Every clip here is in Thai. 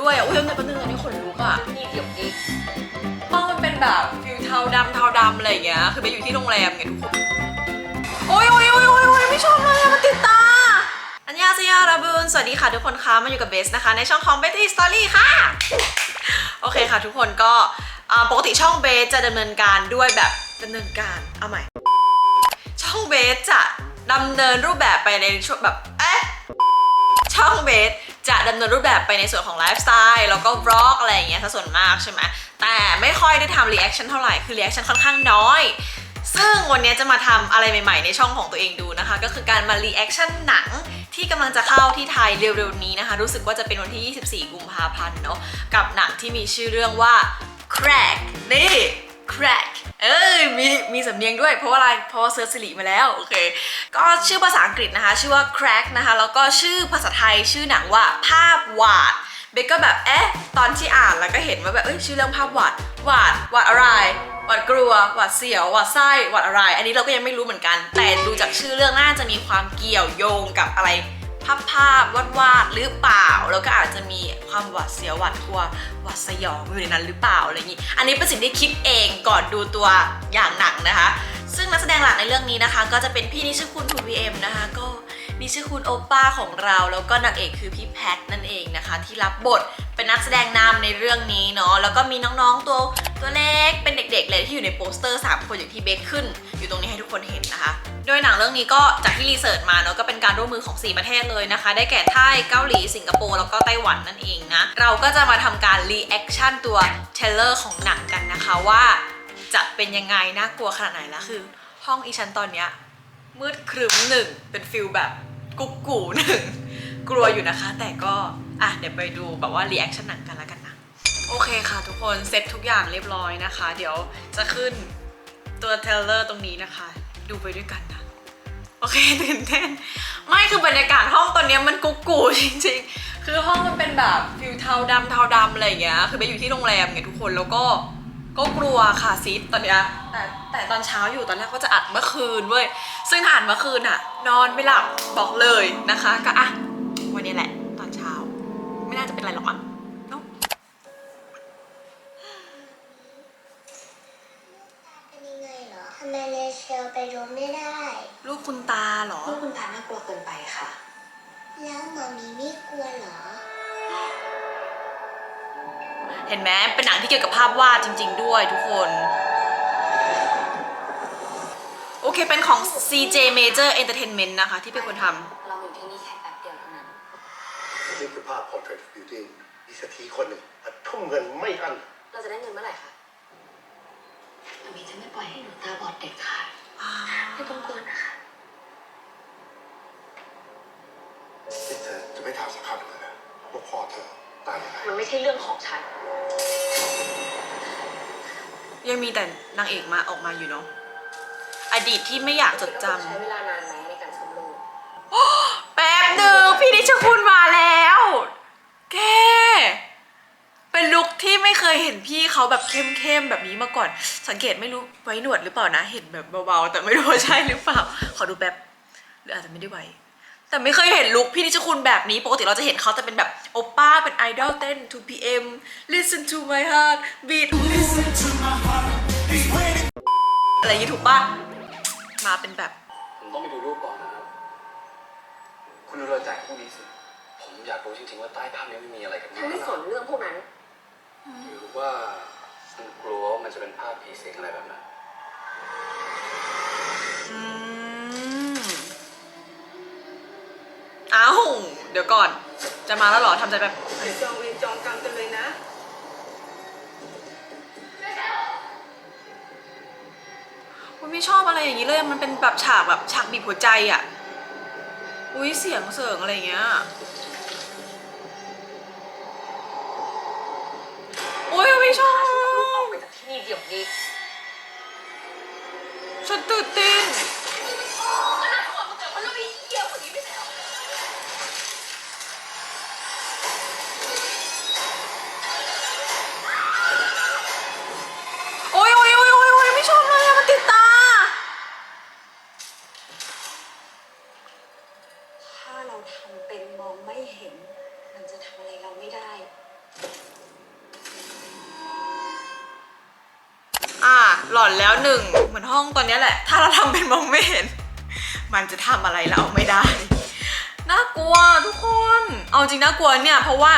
ด้วยอะอุ้ยแต่ประเด็นอันนี้ขนลุกอะนี่เดี๋ยวนี้ห้องมันเป็นแบบฟิลเทาดำเทาดำอะไรอย่างเงี้ยคือไปอยู่ที่โรงแรมไงทุกคนโอ้ยโอ้ยโอ้ยโอ้ยโอ้ยไม่ชอบเลยอะมันติดตาอันยาเซียราบูนสวัสดีค่ะทุกคนคะมาอยู่กับเบสนะคะ ในช่องของ Betty Story ค่ะ โอเคค่ะทุกคนก็ปกติช่องเบสจะดำเนินการด้วยแบบดำเนินการเอาใหม่ ช่องเบสจะดำเนินรูปแบบไปในช่วงแบบเอ๊ะช่องเบส จะดำเนินรูปแบบไปในส่วนของไลฟ์สไตล์แล้วก็บล็อกอะไรอย่างเงี้ยซะส่วนมากใช่ไหมแต่ไม่ค่อยได้ทำรีแอคชั่นเท่าไหร่คือรีแอคชั่นค่อนข้างน้อยซึ่งวันนี้จะมาทำอะไรใหม่ๆ ในช่องของตัวเองดูนะคะ ก็คือการมารีแอคชั่นหนังที่กำลังจะเข้าที่ไทยเร็วๆนี้นะคะ รู้สึกว่าจะเป็นวันที่ 24 กุมภาพันธ์เนาะกับหนังที่มีชื่อเรื่องว่า Crack นี่ Crack เอ้ยมีมีสำเนียงด้วยเพราะว่าอะไรเพราะว่าเซิร์ชสิริมาแล้วโอเคก็ชื่อภาษาอังกฤษนะคะ ชื่อว่า Crack นะคะ แล้วก็ชื่อภาษาไทยชื่อหนังว่าภาพวาดเบกก็แบบเอ๊ะตอนที่อ่านแล้วก็เห็นว่าแบบเอ้ยชื่อเรื่องภาพวาดวาดวาดอะไรวาดกลัววาดเสียววาดไส้วาดอะไร อันนี้เราก็ยังไม่รู้เหมือนกัน แต่ดูจากชื่อเรื่องน่าจะมีความเกี่ยวโยงกับอะไร ภาพภาพวาดวาดหรือเปล่า แล้วก็อาจจะมีความหวาดเสียวหวาดกลัวหวาดสยองอยู่ในนั้นหรือเปล่าอะไรอย่างนี้ อันนี้เป็นสิ่งที่คิดเองก่อนดูตัวอย่างหนังนะคะ ซึ่งนักแสดงหลักในเรื่องนี้นะคะ ก็จะเป็นพี่นิชคุณทูวีเอ็มนะคะก็นิชคุณโอป้าของเรา แล้วก็นางเอกคือพี่แพทนั่นเองนะคะ ที่รับบท เป็นนักแสดงนำในเรื่องนี้เนาะแล้วก็มีน้องๆตัวตัวเล็กเป็นเด็กๆเลยที่อยู่ในโปสเตอร์ 3 คนอย่างที่เบคขึ้น อยู่ตรงนี้ให้ทุกคนเห็นนะคะ โดยหนังเรื่องนี้ก็จากที่รีเสิร์ชมาเนาะก็เป็นการร่วมมือของ 4 ประเทศเลยนะคะ ได้แก่ไทยเกาหลีสิงคโปร์แล้วก็ไต้หวันนั่นเองนะเราก็จะมาทำการรีแอคชั่นตัวเทรลเลอร์ของหนังกันนะคะว่า จะเป็นยังไงน่ากลัวขนาดไหนแล้วคือ ห้องอีชั้นตอนเนี้ยมืดครึ้มหนึ่งเป็นฟิลแบบกุ๊กกูหนึ่ง กลัวอยู่นะคะ แต่ก็อะเดี๋ยวไปดูแบบว่ารีแอคชั่นหนังกันแล้วกันนะโอเคค่ะทุกคนเซ็ตทุกอย่างเรียบร้อยนะคะ เดี๋ยวจะขึ้นตัวเทเลอร์ตรงนี้นะคะ ดูไปด้วยกันนะโอเคตื่นเต้นไม่คือบรรยากาศห้องตอนเนี้ยมันกุ๊กกูจริงๆ คือห้องมันเป็นแบบฟิลเทาดำเทาดำอะไรอย่างเงี้ยคือไปอยู่ที่โรงแรมไงทุกคนแล้วก็ก็กลัวค่ะซีดตอนเนี้ยแต่แต่ตอนเช้าอยู่ตอนแรกก็จะอัดเมื่อคืนเว้ยซึ่งถ้าอัดเมื่อคืนอะนอนไม่หลับบอกเลยนะคะ ก็อะ วันนี้แหละ ตอนเช้า ไม่น่าจะเป็นไรหรอกมั้งเนาะเป็นยังไงเหรอทำไมเลเชลไปดูไม่ได้ลูกคุณตาเหรอลูกคุณตาน่ากลัวเกินไปค่ะ แล้วหมามีไม่กลัวเหรอ เห็นไหมเป็นหนังที่เกี่ยวกับภาพวาดจริง ๆ ด้วยทุกคน โอเคเป็นของ CJ Major Entertainment นะคะ ที่เป็นคนทเราอยู่ที่นี่แค่แป๊บเดียวเท่านั้น นี่คือภาพ Portrait of Beauty มีเศรษฐีคนหนึ่งอัดทุ่มเงินไม่อั้น เราจะได้เงินเมื่อไหร่คะมามีจะไม่ปล่อยให้หนูตาบอดเด็ดขาดำไม่ต้องกลัวนะคะที่เธอจะไม่ถามสักคำเลยนะว่าพ่อเธอตายยังไงมันไม่ใช่เรื่องของฉัน ยังมีแต่นางเอกมาออกมาอยู่เนาะ อดีตที่ไม่อยากจดจใช้เวลานานไหมในการซ่อมลูกำแป๊บหนึ่งพี่นิชคุณมาแล้ว แก เป็น ลุคที่ไม่เคยเห็นพี่เขาแบบเข้มๆแบบนี้มาก่อน สังเกตไม่รู้ไว้หนวดหรือเปล่านะ เห็นแบบเบาๆ แต่ไม่รู้ว่าใช่หรือเปล่า ขอดูแป๊บหรืออาจจะไม่ได้ไว้ แต่ไม่เคยเห็นลุคพี่นิชคุณแบบนี้ ปกติเราจะเห็นเขาจะเป็นแบบโอป้าเป็นไอดอลเต้น 2PM listen to my heart beat listen to my heart อะไรอย่างงี้ถูกป่ะมาเป็นแบบผมต้องไปดูรูปก่อนนะครับ คุณดูรอยแตกพวกนี้สิ ผมอยากรู้จริงๆว่าใต้ภาพนี้มันมีอะไรกันฉันไม่สนเรื่องพวกนั้น หรือว่าคุณกลัวว่ามันจะเป็นภาพผีสิงอะไรแบบนั้นอืมเอ้าเดี๋ยวก่อน จะมาแล้วเหรอทำใจแบบจองเวรจองกรรมกันเลยนะ อุ้ยไม่ชอบอะไรอย่างนี้เลย มันเป็นแบบฉากแบบฉากบีบหัวใจอะ อุ้ยเสียงเสริงอะไรอย่างเงี้ย ไม่ชอบออกไปจากที่นี่เดี๋ยวนี้ฉันตื่นเต้นโอ้ยโอ้ยโอ้ยโอ้ยโอ้ยไม่ชอบเลยอะมันติดตา ถ้าเราทำเป็นมองไม่เห็น มันจะทำอะไรเราไม่ได้ หลอนแล้วหนึ่งเหมือนห้องตอนนี้แหละ ถ้าเราทำเป็นมองไม่เห็น มันจะทำอะไรเราไม่ได้ น่ากลัวทุกคน เอาจริงน่ากลัวเนี่ย เพราะว่า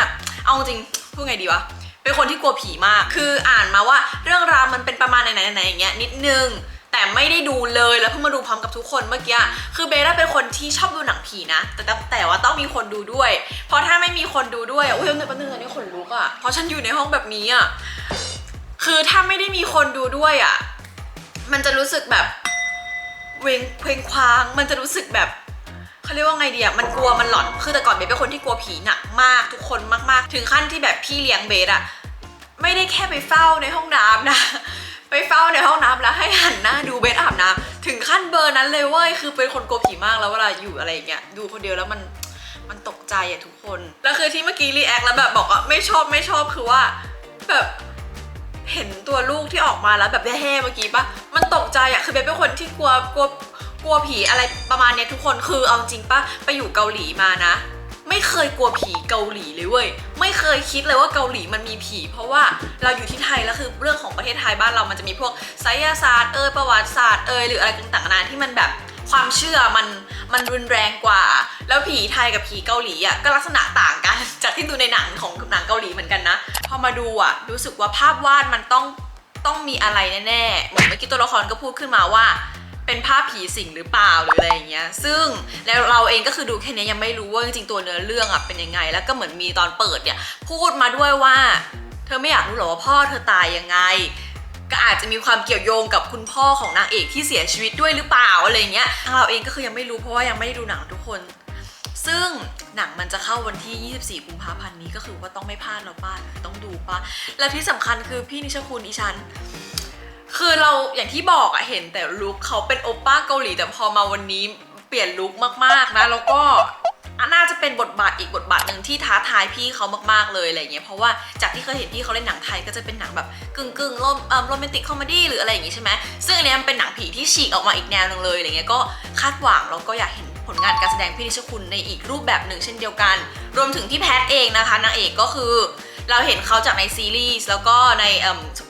เอาจริงพูดไงดีวะเป็นคนที่กลัวผีมาก คืออ่านมาว่าเรื่องราวมันเป็นประมาณไหนๆๆอย่างเงี้ยนิดนึงแต่ไม่ได้ดูเลยแล้วเพิ่งมาดูพร้อมกับทุกคนเมื่อกี้คือเบสเป็นคนที่ชอบดูหนังผีนะ แต่แต่ว่าต้องมีคนดูด้วย เพราะถ้าไม่มีคนดูด้วยอุ้ยแป๊บนึงอันนี้ขนลุกอะเพราะฉันอยู่ในห้องแบบนี้อะ คือถ้าไม่ได้มีคนดูด้วยอะมันจะรู้สึกแบบเวงเพลงคว้าง มันจะรู้สึกแบบเขาเรียกว่าไงดีอะมันกลัวมันหลอน คือแต่ก่อนเบสเป็นคนที่กลัวผีหนักมากทุกคนมาก ๆ ถึงขั้นที่แบบพี่เลี้ยงเบสอะไม่ได้แค่ไปเฝ้าในห้องน้ำนะ ไปเฝ้าในห้องน้ำแล้วให้หันหน้าดูเบสอาบน้ำถึงขั้นเบอร์นั้นเลยเว้ย คือเป็นคนกลัวผีมากแล้วเวลาอยู่อะไรอย่างเงี้ย ดูคนเดียวแล้วมันมันตกใจอะทุกคน แล้วคือที่เมื่อกี้รีแอคแล้วแบบบอกว่าไม่ชอบไม่ชอบคือว่าแบบ เห็นตัวลูกที่ออกมาแล้วแบบแย่ๆเมื่อกี้ปะมันตกใจอะคือเบสเป็นคนที่กลัวกลัวกลัวผีอะไรประมาณเนี้ยทุกคนคือเอาจริงปะไปอยู่เกาหลีมานะ ไม่เคยกลัวผีเกาหลีเลยเว้ยไม่เคยคิดเลยว่าเกาหลีมันมีผี เพราะว่าเราอยู่ที่ไทยแล้วคือเรื่องของประเทศไทยบ้านเรามันจะมีพวกไสยศาสตร์เอยประวัติศาสตร์เอยหรืออะไรต่างๆนานาที่มันแบบความเชื่อมันมันรุนแรงกว่า แล้วผีไทยกับผีเกาหลีอะก็ลักษณะต่างกันจากที่ดูในหนังของหนังเกาหลีเหมือนกัน มาดูอะรู้สึกว่าภาพวาดมันต้องต้องมีอะไรแน่ๆเหมือนเมื่อกี้ตัวละครก็พูดขึ้นมาว่า เป็นภาพผีสิงหรือเปล่าหรืออะไรอย่างเงี้ย ซึ่งแล้วเราเองก็คือดูแค่นี้ยังไม่รู้ว่าจริงๆตัวเนื้อเรื่องอะเป็นยังไง แล้วก็เหมือนมีตอนเปิดเนี่ยพูดมาด้วยว่า เธอไม่อยากรู้หรอว่าพ่อเธอตายยังไงก็อาจจะมีความเกี่ยวโยงกับคุณพ่อของนางเอกที่เสียชีวิตด้วยหรือเปล่าอะไรเงี้ยเราเองก็คือยังไม่รู้เพราะว่ายังไม่ได้ดูหนังทุกคน ซึ่งหนังมันจะเข้าวันที่ 24 กุมภาพันธ์นี้ก็คือว่าต้องไม่พลาดแล้วป้าต้องดูป้าแล้วที่สำคัญคือพี่นิชคุณอีชันคือเราอย่างที่บอกอะเห็นแต่ลุคเขาเป็นโอป้าเกาหลีแต่พอมาวันนี้เปลี่ยนลุคมากๆนะแล้วก็น่าจะเป็นบทบาทอีกบทบาทหนึ่งที่ท้าทายพี่เขามากๆเลยอะไรเงี้ยเพราะว่าจากที่เคยเห็นพี่เขาเล่นหนังไทยก็จะเป็นหนังแบบกึ่งกึ่งโรแมนติกคอมเมดี้หรืออะไรอย่างงี้ใช่ไหมซึ่งอันนี้มันเป็นหนังผีที่ฉีกออกมาอีกแนวหนึงเลยอะไรเงี้ยก็คาดหวังแล้วก็อยากเห็น ผลงานการแสดงพี่นิชคุณในอีกรูปแบบหนึ่งเช่นเดียวกัน รวมถึงที่แพทเองนะคะนางเอกก็คือเราเห็นเขาจากในซีรีส์แล้วก็ใน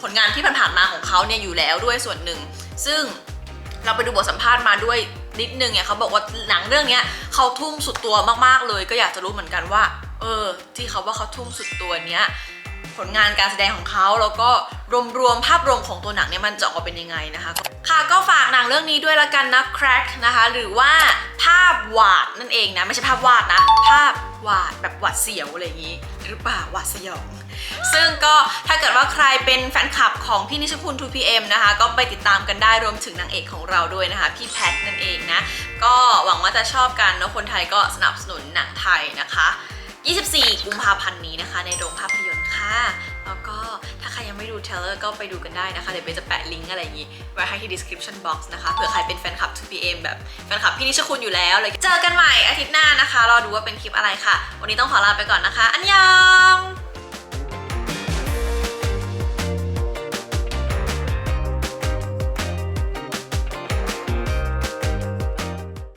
ผลงานที่ผ่านๆมาของเขาเนี่ยอยู่แล้วด้วยส่วนหนึ่ง ซึ่งเราไปดูบทสัมภาษณ์มาด้วยนิดนึงเนี่ยเขาบอกว่าหนังเรื่องนี้เขาทุ่มสุดตัวมากๆเลย ก็อยากจะรู้เหมือนกันว่า เออ ที่เขาว่าเขาทุ่มสุดตัวเนี้ย ผลงานการแสดงของเขาแล้วก็รวมๆภาพรวมของตัวหนังเนี่ยมันจะออกมาเป็นยังไงนะคะ ค่ะก็ฝากหนังเรื่องนี้ด้วยละกันนะ Crack นะคะ หรือว่าภาพวาดนั่นเองนะ ไม่ใช่ภาพวาดนะ ภาพวาดแบบหวาดเสียวอะไรอย่างนี้ หรือเปล่าหวาดสยอง ซึ่งก็ถ้าเกิดว่าใครเป็นแฟนคลับของพี่นิชคุณ 2PM นะคะ ก็ไปติดตามกันได้รวมถึงนางเอกของเราด้วยนะคะ พี่แพทนั่นเองนะ ก็หวังว่าจะชอบกันเนอะคนไทยก็สนับสนุนหนังไทยนะคะ 24 กุมภาพันธ์นี้นะคะ ในโรงภาพยนตร์ แล้วก็ถ้าใครยังไม่ดูเทเลอร์ก็ไปดูกันได้นะคะ เดี๋ยวเบจะแปะลิงก์อะไรอย่างงี้ ไว้ให้ที่ description box นะคะเผื่อใครเป็นแฟนคลับ 2PM แบบแฟนคลับพี่นิชคุณอยู่แล้วเลยเจอกันใหม่อาทิตย์หน้านะคะรอดูว่าเป็นคลิปอะไรค่ะ วันนี้ต้องขอลาไปก่อนนะคะ อันยอง